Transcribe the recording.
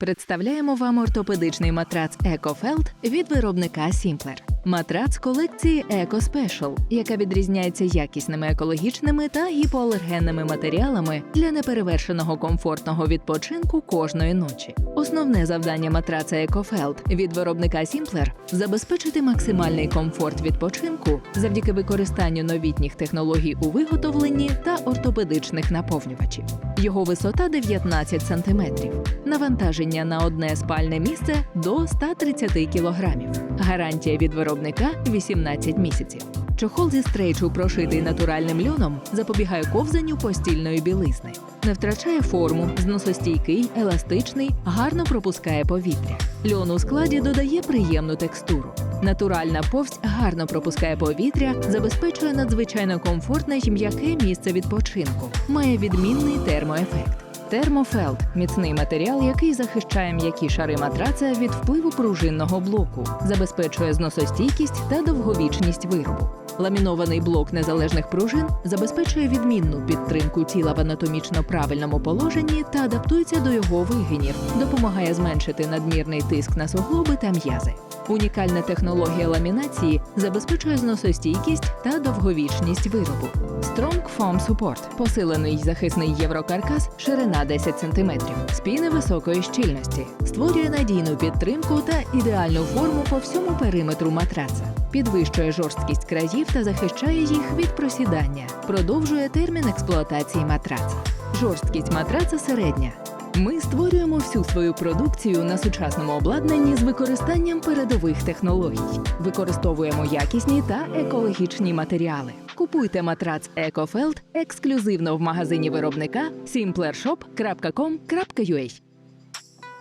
Представляємо вам ортопедичний матрац Екофелд від виробника Simpler. Матрац колекції Eco Special, яка відрізняється якісними екологічними та гіпоалергенними матеріалами для неперевершеного комфортного відпочинку кожної ночі. Основне завдання матраца EcoFelt від виробника Simpler – забезпечити максимальний комфорт відпочинку завдяки використанню новітніх технологій у виготовленні та ортопедичних наповнювачів. Його висота 19 см. Навантаження на одне спальне місце до 130 кг. Гарантія від виробника 18 місяців. Чохол зі стрейчу, прошитий натуральним льоном, запобігає ковзанню постільної білизни. Не втрачає форму, зносостійкий, еластичний, гарно пропускає повітря. Льон у складі додає приємну текстуру. Натуральна повсть гарно пропускає повітря, забезпечує надзвичайно комфортне й м'яке місце відпочинку. Має відмінний термоефект. Термофелд міцний матеріал, який захищає м'які шари матраца від впливу пружинного блоку, забезпечує зносостійкість та довговічність виробу. Ламінований блок незалежних пружин забезпечує відмінну підтримку тіла в анатомічно правильному положенні та адаптується до його вигинів, допомагає зменшити надмірний тиск на суглоби та м'язи. Унікальна технологія ламінації забезпечує зносостійкість та довговічність виробу. Strong Foam Support – посилений захисний єврокаркас, ширина 10 см, спіни високої щільності, створює надійну підтримку та ідеальну форму по всьому периметру матраца, підвищує жорсткість країв та захищає їх від просідання, продовжує термін експлуатації матраца. Жорсткість матраца середня. Ми створюємо всю свою продукцію на сучасному обладнанні з використанням передових технологій. Використовуємо якісні та екологічні матеріали. Купуйте матрац EcoFelt ексклюзивно в магазині виробника simplershop.com.ua